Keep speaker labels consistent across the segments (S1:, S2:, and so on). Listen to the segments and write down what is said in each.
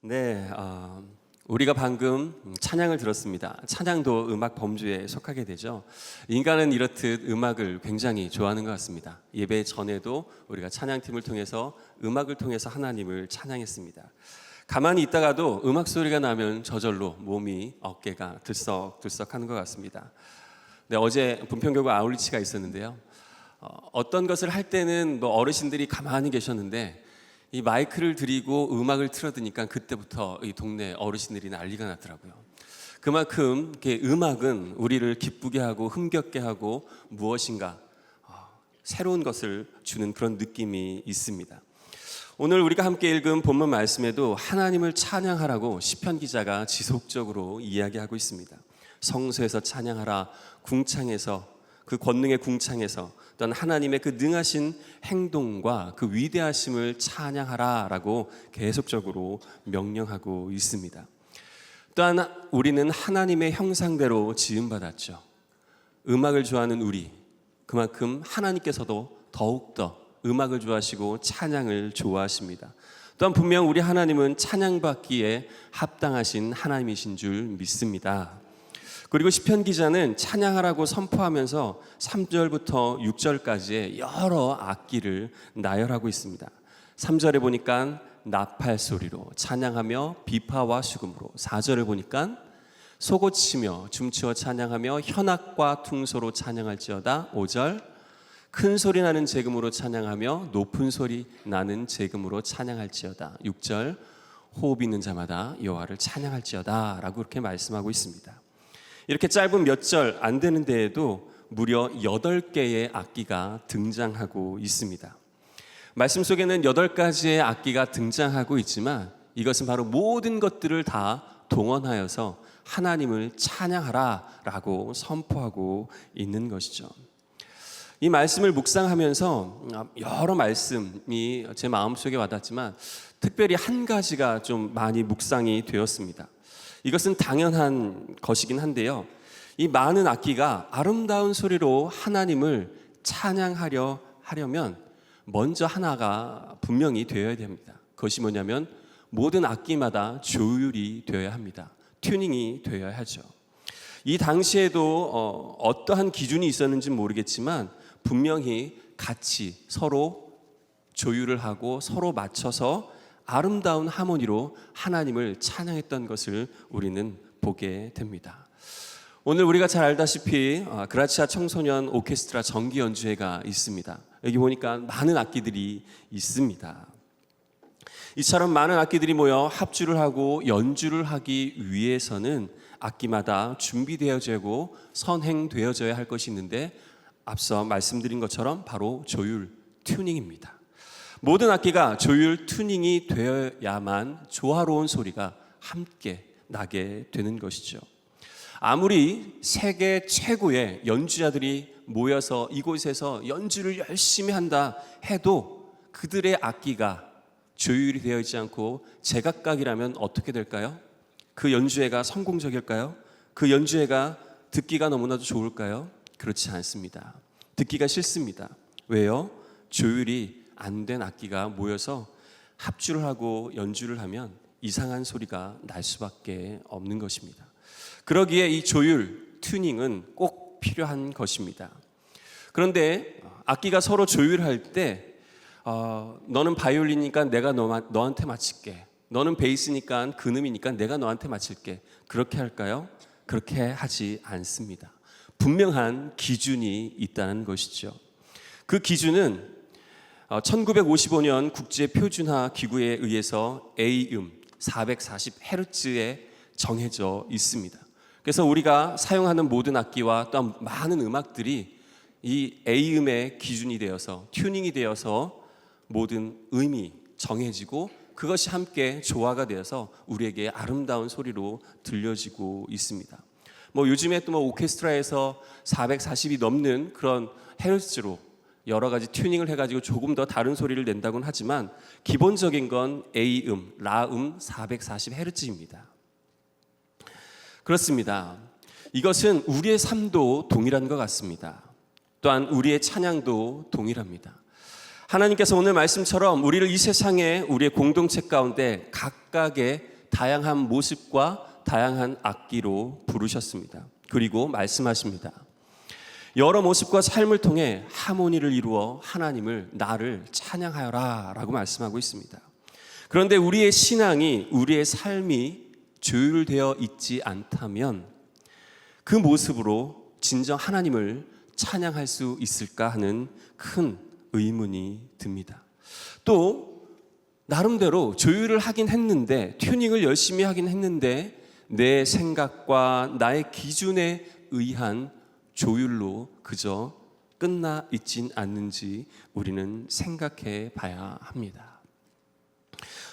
S1: 네, 어, 우리가 방금 찬양을 들었습니다. 찬양도 음악 범주에 속하게 되죠. 인간은 이렇듯 음악을 굉장히 좋아하는 것 같습니다. 예배 전에도 우리가 찬양팀을 통해서 음악을 통해서 하나님을 찬양했습니다. 가만히 있다가도 음악 소리가 나면 저절로 몸이 어깨가 들썩들썩하는 것 같습니다. 네, 어제 분평교구 아울리치가 있었는데요. 어, 어떤 것을 할 때는 뭐 어르신들이 가만히 계셨는데 이 마이크를 들이고 음악을 틀어드니까 그때부터 이 동네 어르신들이 난리가 났더라고요. 그만큼 음악은 우리를 기쁘게 하고 흥겹게 하고 무엇인가 어, 새로운 것을 주는 그런 느낌이 있습니다. 오늘 우리가 함께 읽은 본문 말씀에도 하나님을 찬양하라고 시편 기자가 지속적으로 이야기하고 있습니다. 성소에서 찬양하라, 궁창에서 그 권능의 궁창에서 또한 하나님의 그 능하신 행동과 그 위대하심을 찬양하라라고 계속적으로 명령하고 있습니다. 또한 우리는 하나님의 형상대로 지음 받았죠. 음악을 좋아하는 우리 그만큼 하나님께서도 더욱더 음악을 좋아하시고 찬양을 좋아하십니다. 또한 분명 우리 하나님은 찬양받기에 합당하신 하나님이신 줄 믿습니다. 그리고 시편 기자는 찬양하라고 선포하면서 3절부터 6절까지의 여러 악기를 나열하고 있습니다. 3절에 보니까 나팔 소리로 찬양하며 비파와 수금으로 4절을 보니까 소고치며 춤추어 찬양하며 현악과 퉁소로 찬양할지어다 5절 큰 소리 나는 재금으로 찬양하며 높은 소리 나는 재금으로 찬양할지어다 6절 호흡 있는 자마다 여호와를 찬양할지어다라고 그렇게 말씀하고 있습니다. 이렇게 짧은 몇 절 안 되는 데에도 무려 8개의 악기가 등장하고 있습니다. 말씀 속에는 8가지의 악기가 등장하고 있지만 이것은 바로 모든 것들을 다 동원하여서 하나님을 찬양하라 라고 선포하고 있는 것이죠. 이 말씀을 묵상하면서 여러 말씀이 제 마음속에 와닿지만 특별히 한 가지가 좀 많이 묵상이 되었습니다. 이것은 당연한 것이긴 한데요. 이 많은 악기가 아름다운 소리로 하나님을 찬양하려 하려면 먼저 하나가 분명히 되어야 됩니다. 그것이 뭐냐면 모든 악기마다 조율이 되어야 합니다. 튜닝이 되어야 하죠. 이 당시에도 어, 어떠한 기준이 있었는지 모르겠지만 분명히 같이 서로 조율을 하고 서로 맞춰서 아름다운 하모니로 하나님을 찬양했던 것을 우리는 보게 됩니다. 오늘 우리가 잘 알다시피 아, 그라치아 청소년 오케스트라 정기 연주회가 있습니다. 여기 보니까 많은 악기들이 있습니다. 이처럼 많은 악기들이 모여 합주를 하고 연주를 하기 위해서는 악기마다 준비되어지고 선행되어져야 할 것이 있는데 앞서 말씀드린 것처럼 바로 조율 튜닝입니다. 모든 악기가 조율 튜닝이 되어야만 조화로운 소리가 함께 나게 되는 것이죠. 아무리 세계 최고의 연주자들이 모여서 이곳에서 연주를 열심히 한다 해도 그들의 악기가 조율이 되어 있지 않고 제각각이라면 어떻게 될까요? 그 연주회가 성공적일까요? 그 연주회가 듣기가 너무나도 좋을까요? 그렇지 않습니다. 듣기가 싫습니다. 왜요? 조율이 안 된 악기가 모여서 합주를 하고 연주를 하면 이상한 소리가 날 수밖에 없는 것입니다. 그러기에 이 조율, 튜닝은 꼭 필요한 것입니다. 그런데 악기가 서로 조율할 때 어, 너는 바이올린이니까 내가 너, 너한테 맞힐게. 너는 베이스니까 근음이니까 내가 너한테 맞힐게. 그렇게 할까요? 그렇게 하지 않습니다. 분명한 기준이 있다는 것이죠. 그 기준은 1955년 국제 표준화 기구에 의해서 A음 440Hz에 정해져 있습니다. 그래서 우리가 사용하는 모든 악기와 또 많은 음악들이 이 A음의 기준이 되어서 튜닝이 되어서 모든 음이 정해지고 그것이 함께 조화가 되어서 우리에게 아름다운 소리로 들려지고 있습니다. 뭐 요즘에 또 뭐 오케스트라에서 440이 넘는 그런 헤르츠로 여러 가지 튜닝을 해가지고 조금 더 다른 소리를 낸다고는 하지만 기본적인 건 A음, 라음 440Hz입니다. 그렇습니다. 이것은 우리의 삶도 동일한 것 같습니다. 또한 우리의 찬양도 동일합니다. 하나님께서 오늘 말씀처럼 우리를 이 세상에 우리의 공동체 가운데 각각의 다양한 모습과 다양한 악기로 부르셨습니다. 그리고 말씀하십니다. 여러 모습과 삶을 통해 하모니를 이루어 하나님을 나를 찬양하여라 라고 말씀하고 있습니다. 그런데 우리의 신앙이 우리의 삶이 조율되어 있지 않다면 그 모습으로 진정 하나님을 찬양할 수 있을까 하는 큰 의문이 듭니다. 또 나름대로 조율을 하긴 했는데 튜닝을 열심히 하긴 했는데 내 생각과 나의 기준에 의한 조율로 그저 끝나 있진 않는지 우리는 생각해 봐야 합니다.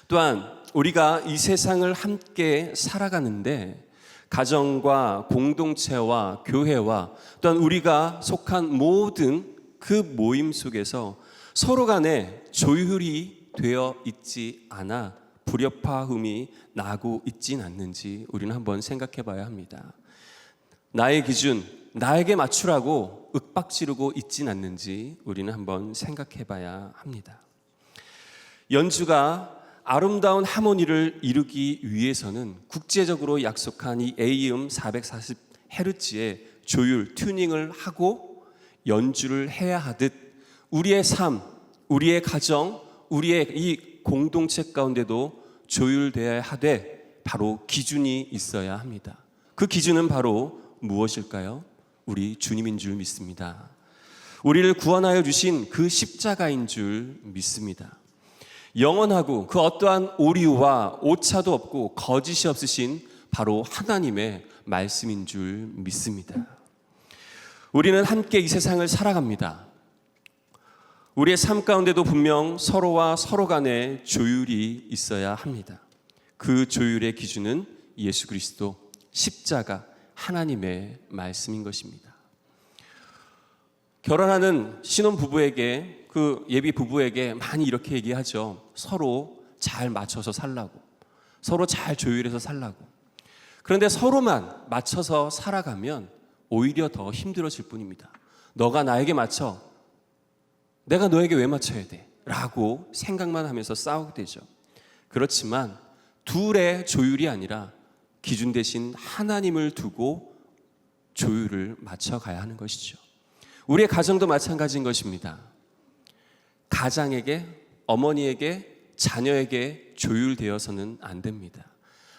S1: 또한 우리가 이 세상을 함께 살아가는데 가정과 공동체와 교회와 또한 우리가 속한 모든 그 모임 속에서 서로 간에 조율이 되어 있지 않아 불협화음이 나고 있진 않는지 우리는 한번 생각해 봐야 합니다. 나의 기준, 나에게 맞추라고 윽박지르고 있진 않는지 우리는 한번 생각해 봐야 합니다. 연주가 아름다운 하모니를 이루기 위해서는 국제적으로 약속한 이 A음 440Hz의 조율, 튜닝을 하고 연주를 해야 하듯 우리의 삶, 우리의 가정, 우리의 이 공동체 가운데도 조율되어야 하되 바로 기준이 있어야 합니다. 그 기준은 바로 무엇일까요? 우리 주님인 줄 믿습니다. 우리를 구원하여 주신 그 십자가인 줄 믿습니다. 영원하고 그 어떠한 오류와 오차도 없고 거짓이 없으신 바로 하나님의 말씀인 줄 믿습니다. 우리는 함께 이 세상을 살아갑니다. 우리의 삶 가운데도 분명 서로와 서로 간에 조율이 있어야 합니다. 그 조율의 기준은 예수 그리스도 십자가 하나님의 말씀인 것입니다. 결혼하는 신혼 부부에게 그 예비 부부에게 많이 이렇게 얘기하죠. 서로 잘 맞춰서 살라고. 서로 잘 조율해서 살라고. 그런데 서로만 맞춰서 살아가면 오히려 더 힘들어질 뿐입니다. 너가 나에게 맞춰. 내가 너에게 왜 맞춰야 돼? 라고 생각만 하면서 싸우게 되죠. 그렇지만 둘의 조율이 아니라 기준 대신 하나님을 두고 조율을 맞춰 가야 하는 것이죠. 우리의 가정도 마찬가지인 것입니다. 가장에게, 어머니에게, 자녀에게 조율되어서는 안 됩니다.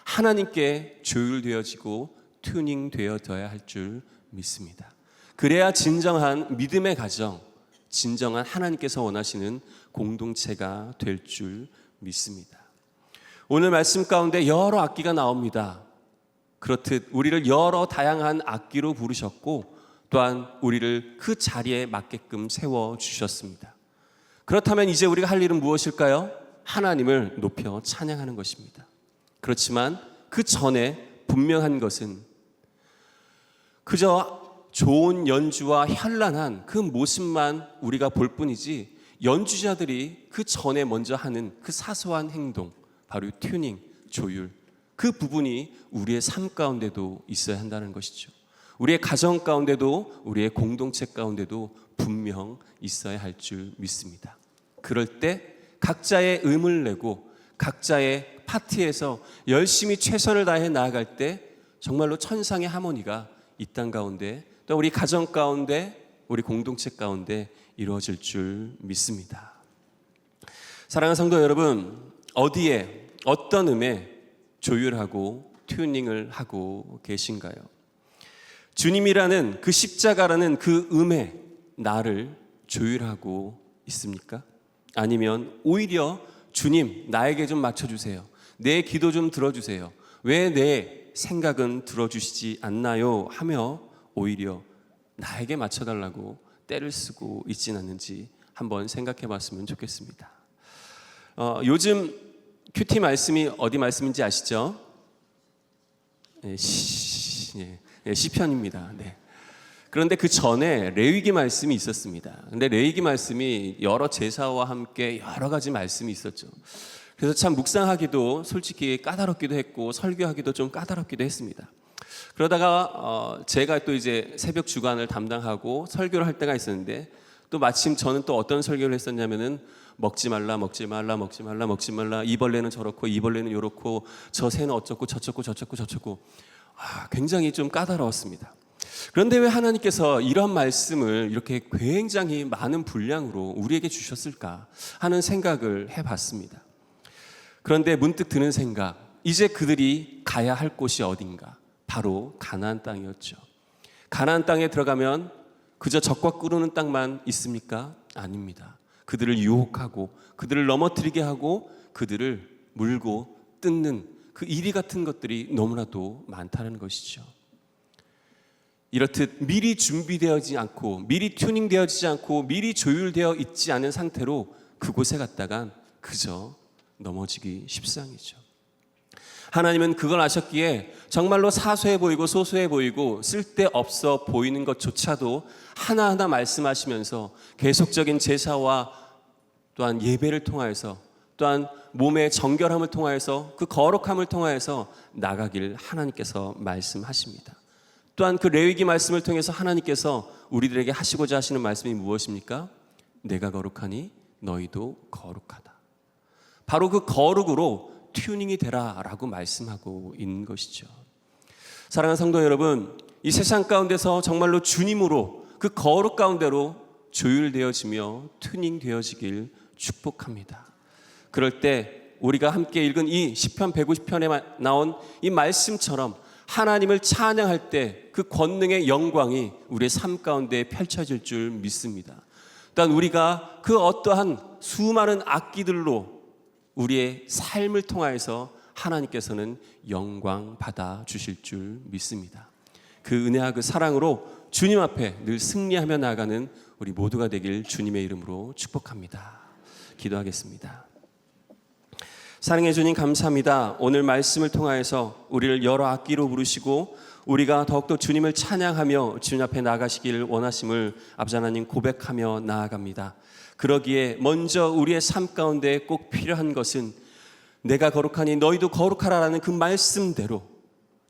S1: 하나님께 조율되어지고 튜닝 되어져야 할 줄 믿습니다. 그래야 진정한 믿음의 가정, 진정한 하나님께서 원하시는 공동체가 될 줄 믿습니다. 오늘 말씀 가운데 여러 악기가 나옵니다. 그렇듯 우리를 여러 다양한 악기로 부르셨고 또한 우리를 그 자리에 맞게끔 세워 주셨습니다. 그렇다면 이제 우리가 할 일은 무엇일까요? 하나님을 높여 찬양하는 것입니다. 그렇지만 그 전에 분명한 것은 그저 좋은 연주와 현란한 그 모습만 우리가 볼 뿐이지 연주자들이 그 전에 먼저 하는 그 사소한 행동, 바로 튜닝, 조율, 그 부분이 우리의 삶 가운데도 있어야 한다는 것이죠. 우리의 가정 가운데도 우리의 공동체 가운데도 분명 있어야 할 줄 믿습니다. 그럴 때 각자의 음을 내고 각자의 파티에서 열심히 최선을 다해 나아갈 때 정말로 천상의 하모니가 이 땅 가운데 또 우리 가정 가운데 우리 공동체 가운데 이루어질 줄 믿습니다. 사랑하는 성도 여러분, 어디에 어떤 음에 조율하고 튜닝을 하고 계신가요? 주님이라는 그 십자가라는 그 음에 나를 조율하고 있습니까? 아니면 오히려 주님 나에게 좀 맞춰주세요. 내 기도 좀 들어주세요. 왜 내 생각은 들어주시지 않나요? 하며 오히려 나에게 맞춰달라고 때를 쓰고 있진 않는지 한번 생각해 봤으면 좋겠습니다. 어, 요즘 큐티 말씀이 어디 말씀인지 아시죠? 예, 시, 예, 예, 시편입니다. 네. 그런데 그 전에 레위기 말씀이 있었습니다. 근데 레위기 말씀이 여러 제사와 함께 여러 가지 말씀이 있었죠. 그래서 참 묵상하기도 솔직히 까다롭기도 했고 설교하기도 좀 까다롭기도 했습니다. 그러다가 어 제가 또 이제 새벽 주간을 담당하고 설교를 할 때가 있었는데 또 마침 저는 또 어떤 설교를 했었냐면은 먹지 말라 먹지 말라 먹지 말라 먹지 말라 이 벌레는 저렇고 이 벌레는 요렇고 저 새는 어쩌고 저쩌고 저쩌고 저쩌고 아, 굉장히 좀 까다로웠습니다. 그런데 왜 하나님께서 이런 말씀을 이렇게 굉장히 많은 분량으로 우리에게 주셨을까 하는 생각을 해봤습니다. 그런데 문득 드는 생각, 이제 그들이 가야 할 곳이 어딘가? 바로 가나안 땅이었죠. 가나안 땅에 들어가면 그저 적과 꾸르는 땅만 있습니까? 아닙니다. 그들을 유혹하고 그들을 넘어뜨리게 하고 그들을 물고 뜯는 그 이리 같은 것들이 너무나도 많다는 것이죠. 이렇듯 미리 준비되어지지 않고 미리 튜닝되어지지 않고 미리 조율되어 있지 않은 상태로 그곳에 갔다간 그저 넘어지기 십상이죠. 하나님은 그걸 아셨기에 정말로 사소해 보이고 소소해 보이고 쓸데없어 보이는 것조차도 하나하나 말씀하시면서 계속적인 제사와 또한 예배를 통하여서 또한 몸의 정결함을 통하여서 그 거룩함을 통하여서 나가길 하나님께서 말씀하십니다. 또한 그 레위기 말씀을 통해서 하나님께서 우리들에게 하시고자 하시는 말씀이 무엇입니까? 내가 거룩하니 너희도 거룩하다. 바로 그 거룩으로 튜닝이 되라라고 말씀하고 있는 것이죠. 사랑하는 성도 여러분, 이 세상 가운데서 정말로 주님으로 그 거룩 가운데로 조율되어지며 튜닝되어지길 축복합니다. 그럴 때 우리가 함께 읽은 이 시편 150편에 나온 이 말씀처럼 하나님을 찬양할 때 그 권능의 영광이 우리의 삶 가운데 펼쳐질 줄 믿습니다. 또한 우리가 그 어떠한 수많은 악기들로 우리의 삶을 통하여서 하나님께서는 영광 받아 주실 줄 믿습니다. 그 은혜와 그 사랑으로 주님 앞에 늘 승리하며 나아가는 우리 모두가 되길 주님의 이름으로 축복합니다. 기도하겠습니다. 사랑해 주님 감사합니다. 오늘 말씀을 통하여서 우리를 여러 악기로 부르시고 우리가 더욱더 주님을 찬양하며 주님 앞에 나가시기를 원하심을 아버지 하나님 고백하며 나아갑니다. 그러기에 먼저 우리의 삶 가운데 꼭 필요한 것은 내가 거룩하니 너희도 거룩하라라는 그 말씀대로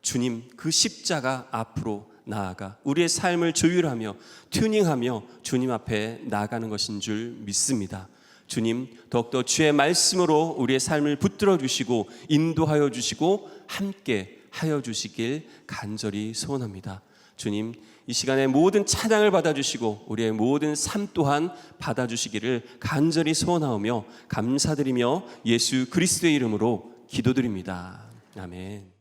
S1: 주님 그 십자가 앞으로 나아가 우리의 삶을 조율하며 튜닝하며 주님 앞에 나아가는 것인 줄 믿습니다. 주님 더욱더 주의 말씀으로 우리의 삶을 붙들어 주시고 인도하여 주시고 함께 하여 주시길 간절히 소원합니다. 주님 이 시간에 모든 찬양을 받아주시고 우리의 모든 삶 또한 받아주시기를 간절히 소원하오며 감사드리며 예수 그리스도의 이름으로 기도드립니다. 아멘.